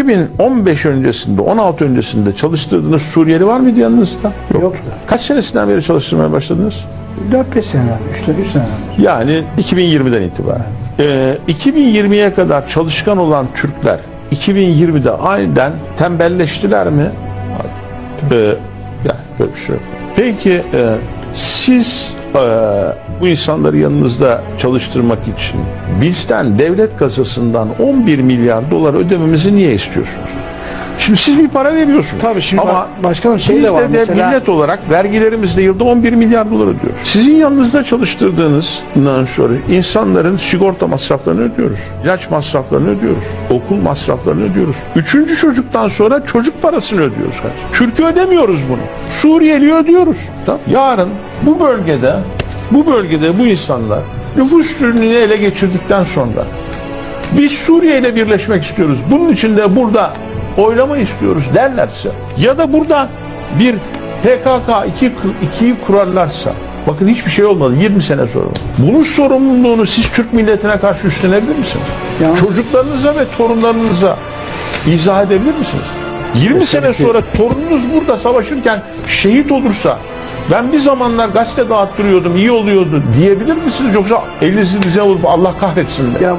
2015 öncesinde, 16 öncesinde çalıştırdığınız Suriyeli var mıydı yanınızda? Yoktu. Kaç senesinden beri çalıştırmaya başladınız? 4-5 sene, 3-4 sene. Yani 2020'den itibaren. Ee, 2020'ye kadar çalışkan olan Türkler 2020'de aniden tembelleştiler mi? Ee, yani böyle bir şey yok. Peki e, siz bu insanları yanınızda çalıştırmak için bizden devlet kasasından 11 milyar dolar ödememizi niye istiyorsunuz? Şimdi siz bir para veriyorsunuz. Tabii şimdi Ama başkanım şey biz de var de mesela- millet olarak vergilerimizde yılda 11 milyar dolar ödüyoruz. Sizin yanınızda çalıştırdığınızdan sonra insanların sigorta masraflarını ödüyoruz. İlaç masraflarını ödüyoruz. Okul masraflarını ödüyoruz. Üçüncü çocuktan sonra çocuk parasını ödüyoruz. Türkiye ödemiyoruz bunu. Suriyeli ödüyoruz. Tamam. Yarın bu bölgede bu bölgede bu insanlar nüfus türünü ele geçirdikten sonra biz Suriye ile birleşmek istiyoruz. Bunun için de burada oylama istiyoruz derlerse ya da burada bir PKK 2 2'yi kurarlarsa bakın hiçbir şey olmadı 20 sene sonra. Bunun sorumluluğunu siz Türk milletine karşı üstlenebilir misiniz? Ya- Çocuklarınıza ve torunlarınıza izah edebilir misiniz? 20 sene sonra torununuz burada savaşırken şehit olursa ben bir zamanlar gazete dağıttırıyordum iyi oluyordu diyebilir misiniz yoksa elinizi dize vurup Allah kahretsin mi? Ya